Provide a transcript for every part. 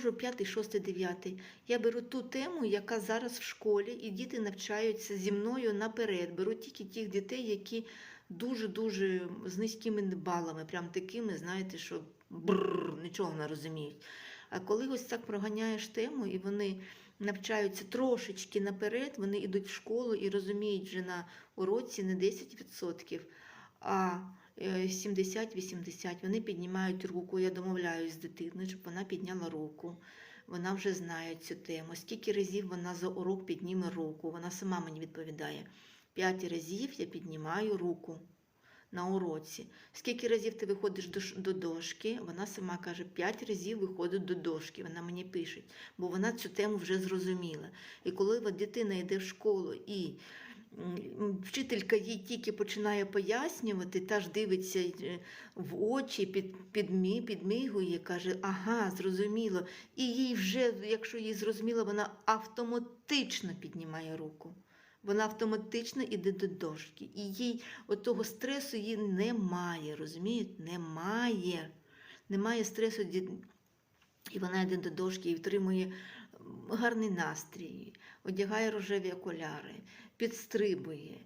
можу 5, 6, 9. Я беру ту тему, яка зараз в школі, і діти навчаються зі мною наперед. Беру тільки тих дітей, які дуже-дуже з низькими балами, прям такими, знаєте, що бррр, нічого не розуміють. А коли ось так проганяєш тему, і вони навчаються трошечки наперед, вони йдуть в школу і розуміють вже на уроці не 10%, а е, 70-80. Вони піднімають руку. Я домовляюсь з дитиною, щоб вона підняла руку. Вона вже знає цю тему. Скільки разів вона за урок підніме руку? Вона сама мені відповідає. П'ять разів я піднімаю руку на уроці. Скільки разів ти виходиш до, дошки? Вона сама каже, п'ять разів виходить до дошки. Вона мені пише, бо вона цю тему вже зрозуміла. І коли дитина йде в школу і вчителька їй тільки починає пояснювати, та ж дивиться е, в очі, під, підмі, підмигує, каже, ага, зрозуміло. І їй вже, якщо їй зрозуміло, вона автоматично піднімає руку. Вона автоматично йде до дошки. І їй от того стресу їй немає, розумієте? Немає. Немає стресу. І вона йде до дошки і отримує м, гарний настрій, одягає рожеві окуляри, підстрибує.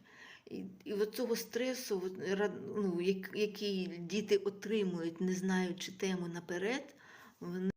І, і от цього стресу, ну, який діти отримують, не знаючи тему наперед, вони